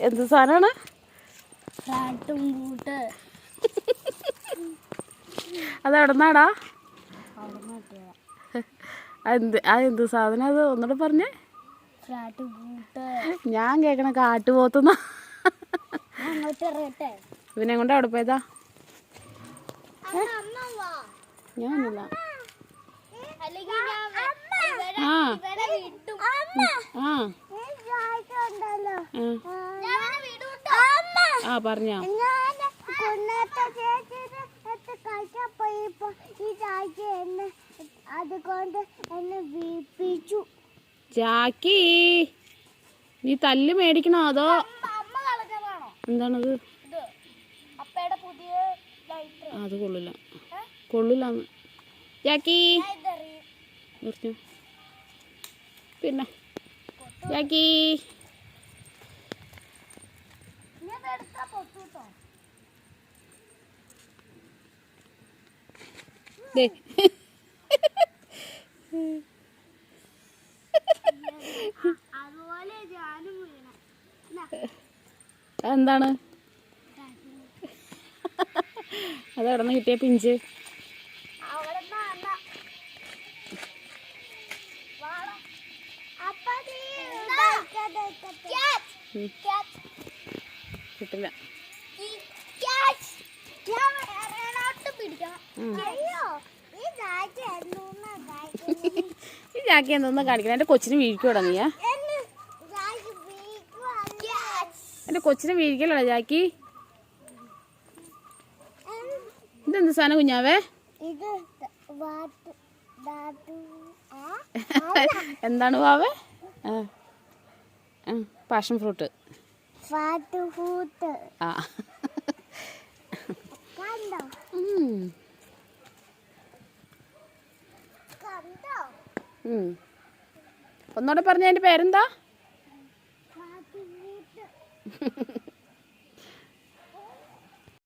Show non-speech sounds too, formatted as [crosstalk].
എന്ത് സാധനമാണ് അതെവിടുന്നാടാ? ആ എന്ത് സാധനം അത്? ഒന്നുകൂടെ പറഞ്ഞേ. ഞാൻ കേക്കണ കാട്ടുപോത്തുന്ന. ഇവനെ കൊണ്ട് അവിടെ പോയതാ. ഞാൻ ആ. ആ. ആ. പറഞ്ഞോ. അതുകൊണ്ട് എന്നെ വീപ്പിച്ചു ജാക്കി നീ തല്ല് മേടിക്കണോ അതോ? അമ്മ കളഞ്ഞതാണോ? എന്താണത്? അത് കൊള്ളില്ല. കൊള്ളില്ല ജാക്കി നിർത്തി. പിന്നെ. ജാക്കി. എന്താണ് അത് എവിടെ നിന്ന് കിട്ടിയ പിഞ്ച് അവിടെ ഉം, കിട്ടില്ല. ഈ ജാക്കി എന്തോന്നാ കാണിക്കണം? എന്റെ കൊച്ചിന് വീഴിക്കു തുടങ്ങിയ. എന്റെ കൊച്ചിനെ വീഴിക്കലടാ ജാക്കി? ഇതെന്ത് സാധനം കുഞ്ഞാവേ? എന്താണ് ദാട്ടു ആ. വാവേ പാഷൻ ഫ്രൂട്ട്. ഒന്നോടെ ആ. ഒന്നുകൂടെ പറഞ്ഞ എന്റെ പേരെന്താ? [laughs]